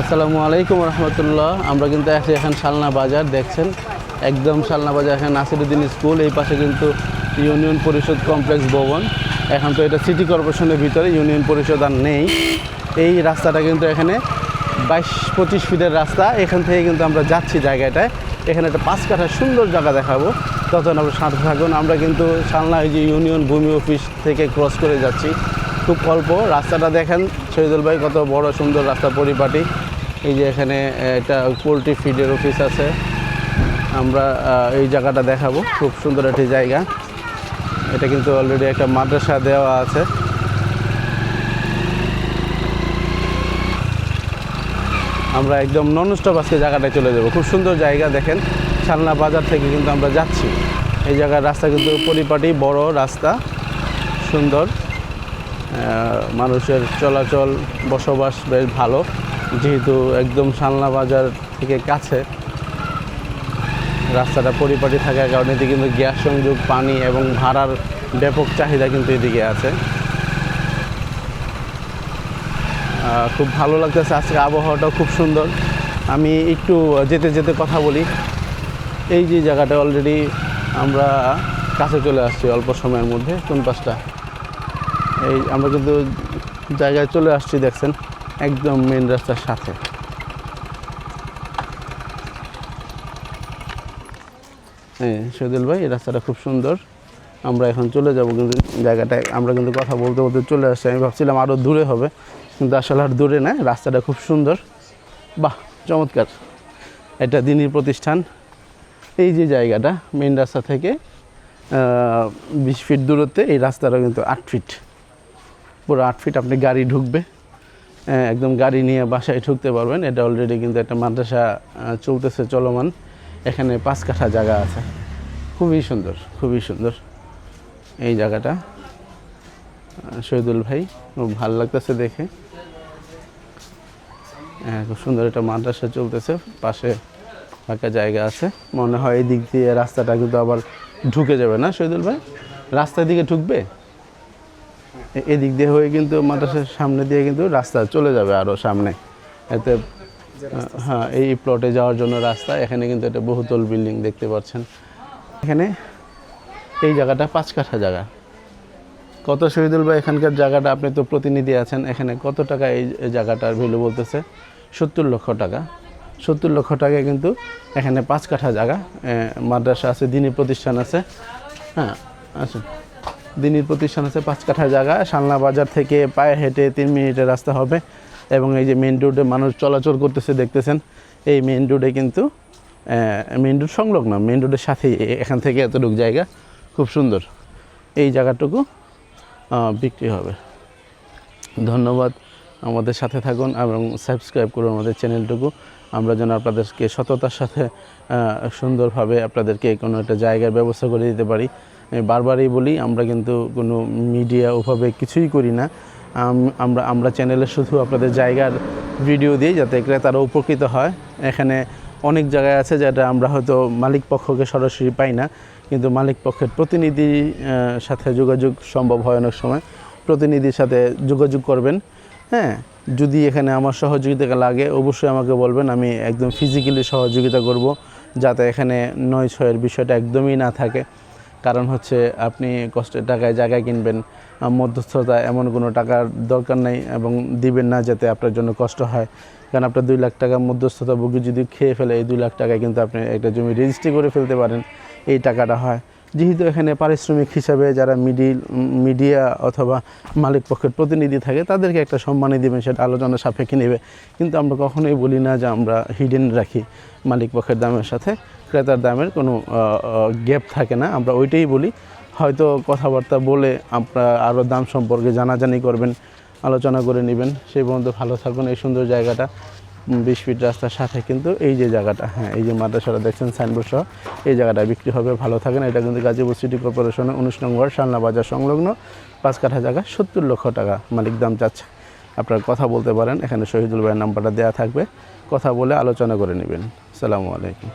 আসসালামু আলাইকুম রহমতুল্লাহ। আমরা কিন্তু আছি এখন শালনা বাজার, দেখছেন? একদম শালনা বাজার, এখানে নাসিরুদ্দিন স্কুল, এই পাশে কিন্তু ইউনিয়ন পরিষদ কমপ্লেক্স ভবন। এখন তো এটা সিটি কর্পোরেশনের ভিতরে, ইউনিয়ন পরিষদ আর নেই। এই রাস্তাটা কিন্তু এখানে বাইশ, পঁচিশ ফিটের রাস্তা। এখান থেকে কিন্তু আমরা যাচ্ছি জায়গাটায়। এখানে একটা পাঁচ কাঠা সুন্দর জায়গা দেখাবো। তখন আমরা সাথে থাকুন। আমরা কিন্তু শালনা এই যে ইউনিয়ন ভূমি অফিস থেকে ক্রস করে যাচ্ছি। খুব অল্প। রাস্তাটা দেখেন শহীদুল ভাই কত বড় সুন্দর রাস্তা পরিপাটি। এই যে এখানে একটা পোলট্রি ফিডের অফিস আছে। আমরা এই জায়গাটা দেখাবো। খুব সুন্দর একটি জায়গা। এটা কিন্তু অলরেডি একটা মাদ্রাসা দেওয়া আছে। আমরা একদম নন স্টপ আজকে জায়গাটায় চলে যাব। খুব সুন্দর জায়গা দেখেন। শালনা বাজার থেকে কিন্তু আমরা যাচ্ছি। এই জায়গার রাস্তা কিন্তু পরিপাটি, বড় রাস্তা, সুন্দর। মানুষের চলাচল, বসবাস বেশ ভালো। যেহেতু একদম সালনা বাজার থেকে কাছে, রাস্তাটা পরিপাটি থাকার কারণে এদিকে কিন্তু গ্যাস সংযোগ, পানি এবং ভাড়ার ব্যাপক চাহিদা কিন্তু এদিকে আছে। খুব ভালো লাগতেছে আজকে আবহাওয়াটাও খুব সুন্দর। আমি একটু যেতে যেতে কথা বলি। এই যে জায়গাটা অলরেডি আমরা কাছে চলে আসছি অল্প সময়ের মধ্যে কোন পাশটা এই আমরা কিন্তু জায়গায় চলে আসছি, দেখছেন? একদম মেন রাস্তার সাথে। হ্যাঁ শহীদুল ভাই, এই রাস্তাটা খুব সুন্দর। আমরা এখন চলে যাব কিন্তু জায়গাটায়। আমরা কিন্তু কথা বলতে বলতে চলে আসছি। আমি ভাবছিলাম আরও দূরে হবে, কিন্তু আসলে আর দূরে না, রাস্তাটা খুব সুন্দর। বাহ, চমৎকার। এটা দিনীর প্রতিষ্ঠান। এই যে জায়গাটা মেন রাস্তা থেকে বিশ ফিট দূরত্বে, এই রাস্তাটা কিন্তু আট ফিট পুরো আট ফিট আপনি গাড়ি ঢুকবে। আহ, একদম গাড়ি নিয়ে বাসায় ঢুকতে পারবেন। এটা অলরেডি কিন্তু একটা মাদ্রাসা চলতেছে চলমান। এখানে পাঁচ কাঠা জায়গা আছে। খুবই সুন্দর খুবই সুন্দর এই জায়গাটা। শহীদুল ভাই খুব ভালো লাগতেছে দেখে। হ্যাঁ, খুব সুন্দর একটা মাদ্রাসা চলতেছে। পাশে ফাঁকা জায়গা আছে। মনে হয় এই দিক দিয়ে রাস্তাটা কিন্তু আবার ঢুকে যাবে না শহীদুল ভাই? রাস্তার দিকে ঢুকবে? এদিক দিয়ে হয়ে কিন্তু মাদ্রাসার সামনে দিয়ে কিন্তু রাস্তা চলে যাবে আরও সামনে। এতে হ্যাঁ এই প্লটে যাওয়ার জন্য রাস্তা এখানে কিন্তু একটা বহুতল বিল্ডিং দেখতে পাচ্ছেন। এখানে এই জায়গাটা পাঁচ কাঠা জায়গা। কত শহীদুল ভাই এখানকার জায়গাটা আপনি তো প্রতিনিধি আছেন এখানে কত টাকা এই জায়গাটার ভ্যালু বলতেছে? সত্তর লক্ষ টাকা। সত্তর লক্ষ টাকায় কিন্তু এখানে পাঁচ কাঠা জায়গা মাদ্রাসা আছে দিনী প্রতিষ্ঠান আছে। হ্যাঁ আচ্ছা দিনীর প্রতিষ্ঠান আছে পাঁচ কাঠা জায়গা। শালনা বাজার থেকে পায়ে হেঁটে তিন মিনিটের রাস্তা হবে এবং এই যে মেন রোডে মানুষ চলাচল করতেছে দেখতেছেন, এই মেন রোডে কিন্তু মেন রোড সংলগ্ন মেন রোডের সাথেই এখান থেকে এতটুকু জায়গা। খুব সুন্দর। এই জায়গাটুকু বিক্রি হবে। ধন্যবাদ আমাদের সাথে থাকুন এবং সাবস্ক্রাইব করুন আমাদের চ্যানেলটুকু। আমরা যেন আপনাদেরকে সততার সাথে সুন্দরভাবে আপনাদেরকে কোনো একটা জায়গার ব্যবস্থা করে দিতে পারি। বারবারই বলি, আমরা কিন্তু কোনো মিডিয়া ওভাবে কিছুই করি না। আমরা আমরা চ্যানেলে শুধু আপনাদের জায়গার ভিডিও দিই যাতে ক্রেতারা উপকৃত হয়। এখানে অনেক জায়গায় আছে যেটা আমরা হয়তো মালিক পক্ষকে সরাসরি পাই না, কিন্তু মালিক পক্ষের প্রতিনিধি সাথে যোগাযোগ সম্ভব হয় অনেক সময়। প্রতিনিধির সাথে যোগাযোগ করবেন। হ্যাঁ যদি এখানে আমার সহযোগিতা লাগে, অবশ্যই আমাকে বলবেন। আমি একদম ফিজিক্যালি সহযোগিতা করব, যাতে এখানে নয় ছয়ের বিষয়টা একদমই না থাকে। কারণ হচ্ছে আপনি কষ্টের টাকায় জায়গা কিনবেন মধ্যস্থতা এমন কোনো টাকার দরকার নেই এবং দিবেন না যাতে আপনার জন্য কষ্ট হয়। কারণ আপনার দুই লাখ টাকা মধ্যস্থতা বুকে যদি খেয়ে ফেলে, এই দুই লাখ টাকায় কিন্তু আপনি একটা জমি রেজিস্ট্রি করে ফেলতে পারেন, এই টাকাটা হয়। যেহেতু এখানে পারিশ্রমিক হিসাবে যারা মিডিল মিডিয়া অথবা মালিক পক্ষের প্রতিনিধি থাকে, তাদেরকে একটা সম্মানই দেবেন, সেটা আলোচনা সাপেক্ষে নেবে। কিন্তু আমরা কখনোই বলি না যে আমরা হিডেন রাখি মালিক পক্ষের দামের সাথে, ক্রেতার দামের কোনো গ্যাপ থাকে না। আমরা ওইটাই বলি। হয়তো কথাবার্তা বলে আপনারা আরও দাম সম্পর্কে জানাজানি করবেন, আলোচনা করে নেবেন। সেই পর্যন্ত ভালো থাকবেন এই সুন্দর জায়গাটা। বিশ ফিট রাস্তার সাথে কিন্তু এই যে জায়গাটা হ্যাঁ এই যে মাদ্রাসাটা দেখছেন সাইনবোর্ড সহ, এই জায়গাটা বিক্রি হবে, ভালো থাকেন। এটা কিন্তু গাজীপুর সিটি কর্পোরেশনের উনিশ নম্বর শালনা বাজার সংলগ্ন পাঁচ কাঠা জায়গা, সত্তর লক্ষ টাকা মালিক দাম চাচ্ছে। আপনারা কথা বলতে পারেন, এখানে শহীদুল ভাইয়ের নাম্বারটা দেওয়া থাকবে। কথা বলে আলোচনা করে নেবেন। সালামু আলাইকুম।